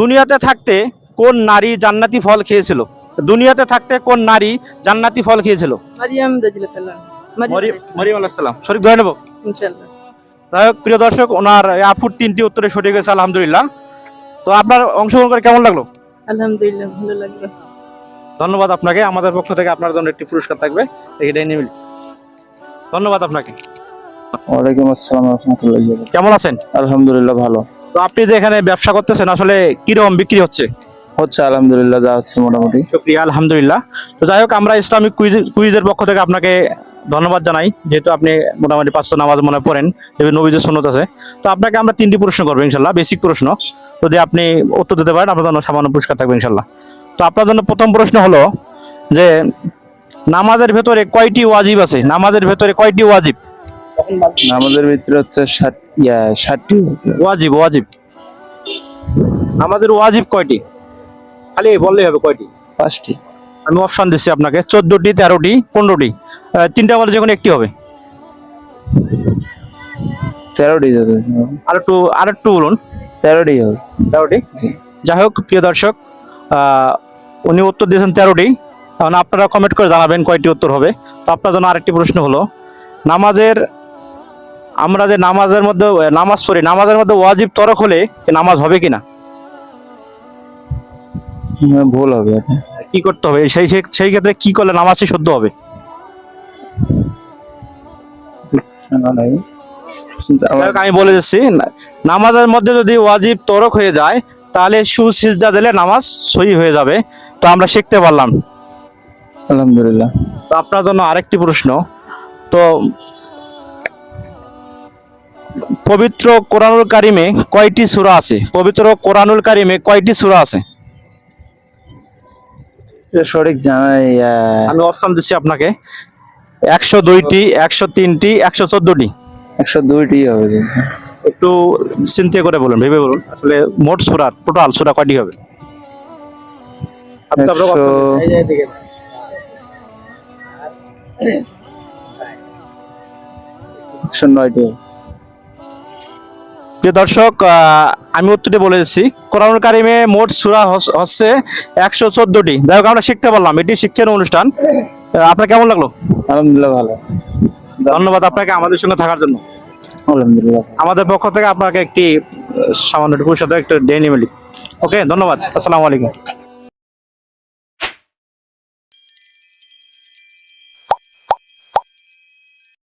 দুনিয়াতে থাকতে কোন নারী জান্নাতি ফল খেয়েছিল? দুনিয়াতে থাকতে কোন নারী জান্নাতি ফল খেয়েছিল? মারিয়াম রাজিলাতাল্লাহ আলাহিসাল্লাম সঠিক ধরে নেব? ইনশাআল্লাহ। যাই হোক প্রিয় দর্শক ওনার আফুর তিনটি উত্তরে সঠিক হয়েছে আলহামদুলিল্লাহ। তো আপনার অংশগ্রহণ করে কেমন লাগল? আলহামদুলিল্লাহ ভালো লাগল। ধন্যবাদ আপনাকে। আমাদের পক্ষ থেকে আপনার জন্য একটি পুরস্কার থাকবে এটাই নিয়ে ধন্যবাদ আপনাকে। ওয়ালাইকুম আসসালাম রহমতুল্লাহ কেমন আছেন? আলহামদুলিল্লাহ ভালো। তো আপনি যে এখানে ব্যবসা করতেছেন আসলে কীরকম বিক্রি হচ্ছে? হচ্ছে আলহামদুলিল্লাহ যা হচ্ছে মোটামুটি। শুক্রিয়া আলহামদুলিল্লাহ। তো যাই হোক আমরা ইসলামিক কুইজ কুইজের পক্ষ থেকে আপনাকে ধন্যবাদ জানাই যেহেতু আপনি মোটামুটি পাঁচটা নামাজ মনে পড়েন এবং নবীজের সুন্নত আছে। তো আপনাকে আমরা তিনটি প্রশ্ন করব ইনশাল্লাহ বেসিক প্রশ্ন। যদি আপনি উত্তর দিতে পারেন আপনার জন্য সামান্য পুরস্কার থাকবে ইনশাল্লাহ। তো আপনার জন্য প্রথম প্রশ্ন হলো যে নামাজের ভেতরে কয়টি ওয়াজিব আছে? নামাজের ভেতরে কয়টি ওয়াজিব? আমাদের ভিতরে হচ্ছে ষাট ইয়া ষাটটি ওয়াজিব ওয়াজিব। নামাজের ওয়াজিব কয়টি? খালি বললেই হবে কয়টি? পাঁচটি। আমি অপশন দিচ্ছি আপনাকে চোদ্দটি তেরোটি পনেরোটি। তিনটা বলে যে কোনো একটি হবে। তেরোটি যাবে। আর একটু আর একটু বলুন। তেরোটি হবে। তেরোটি? যাই হোক প্রিয় দর্শক আহ, উনি উত্তর দিয়েছেন তেরোটি। এখন আপনারা কমেন্ট করে জানাবেন কয়টি উত্তর হবে। তো আপনার জন্য আরেকটি প্রশ্ন হলো নামাজের আমরা যে নামাজের মধ্যে নামাজ পড়ি নামাজের মধ্যে ওয়াজিব তরক হলে নামাজ হবে কিনা? ভুল হবে কি করতে হবে? সেই সেই- ক্ষেত্রে কি করলে নামাজটি শুদ্ধ হবে? আমি বলে দিচ্ছি নামাজের মধ্যে যদি ওয়াজিব তরক হয়ে যায় তাহলে সুসিজদা দিলে নামাজ সহি হয়ে যাবে। তো আমরা শিখতে পারলাম। আলহামদুলিল্লাহ। তো আপনার জন্য আরেকটি প্রশ্ন। তো পবিত্র কোরআনুল কারিমে কয়টি সুরা আছে? পবিত্র কোরআনুল কারিমে কয়টি সুরা আছে? সঠিক জানা নেই, ইয়া, আমি অপশন দিচ্ছি আপনাকে। একশো দুইটি একশো তিনটি একশো চোদ্দটি। একশো দুইটি হবে একটু চিন্তা করে বলুন ভেবে বলুন। আসলে মোট সূরা টোটাল সূরা কয়টি হবে? একশো নয়টি। প্রিয় দর্শক আমি উত্তরটি বলে দিচ্ছি। কোরআন কারিমে মোট সুরা হচ্ছে একশো চোদ্দটি। যাই হোক আমরা শিখতে পারলাম। এটি শিক্ষার অনুষ্ঠান। আপনার কেমন লাগল? আলহামদুলিল্লাহ ভালো। ধন্যবাদ আপনাকে আমাদের সঙ্গে থাকার জন্য। আলহামদুলিল্লাহ। আমাদের পক্ষ থেকে আপনাকে একটি সামান্য একটু পুরস্কার একটু ওকে ধন্যবাদ। আসসালামু আলাইকুম।